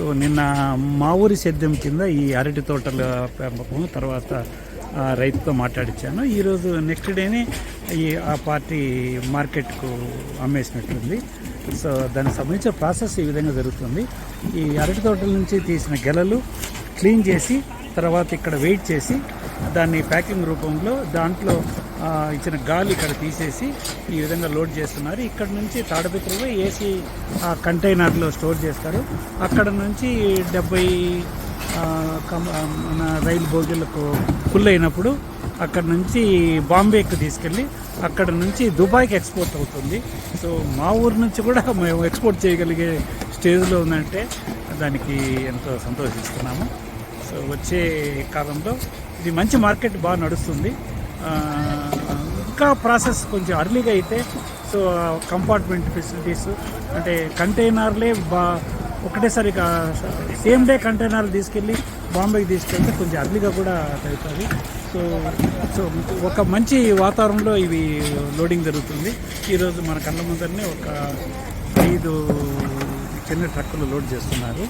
So నిన్న మా ఊరి సేద్యం కింద ఈ అరటి తోటల పెంపకం తర్వాత రైతుతో మాట్లాడించాను ఈరోజు నెక్స్ట్ డేనే ఈ ఆ పార్టీ మార్కెట్కు అమ్మేసినట్టుంది. సో దానికి సంబంధించిన ప్రాసెస్ ఈ విధంగా జరుగుతుంది. ఈ అరటి తోటల నుంచి తీసిన గెలలు క్లీన్ చేసి తర్వాత ఇక్కడ వెయిట్ చేసి దాన్ని ప్యాకింగ్ రూపంలో దాంట్లో ఇచ్చిన గాలి ఇక్కడ తీసేసి ఈ విధంగా లోడ్ చేస్తున్నారు. ఇక్కడ నుంచి తాడపత్రిలో ఏసీ ఆ కంటైనర్లో స్టోర్ చేస్తారు. అక్కడ నుంచి డెబ్బై మన రైలు బోగీలకు ఫుల్ అయినప్పుడు అక్కడ నుంచి బాంబేకి తీసుకెళ్ళి అక్కడ నుంచి దుబాయ్కి ఎక్స్పోర్ట్ అవుతుంది. సో మా ఊరు నుంచి కూడా మేము ఎక్స్పోర్ట్ చేయగలిగే స్టేజ్లో ఉందంటే దానికి ఎంతో సంతోషిస్తున్నాము. సో వచ్చే కాలంలో ఇది మంచి మార్కెట్ బాగా నడుస్తుంది. ఇంకా ప్రాసెస్ కొంచెం అర్లీగా అయితే సో కంపార్ట్మెంట్ ఫెసిలిటీస్ అంటే కంటైనర్లే బా ఒకటేసారి సేమ్ డే కంటైనర్లు తీసుకెళ్ళి బాంబేకి తీసుకెళ్తే కొంచెం అర్లీగా కూడా అవుతుంది. సో సో ఒక మంచి వాతావరణంలో ఇవి లోడింగ్ జరుగుతుంది. ఈరోజు మన కళ్ళ ముందరనే ఒక ఐదు చిన్న ట్రక్కులు లోడ్ చేస్తున్నారు.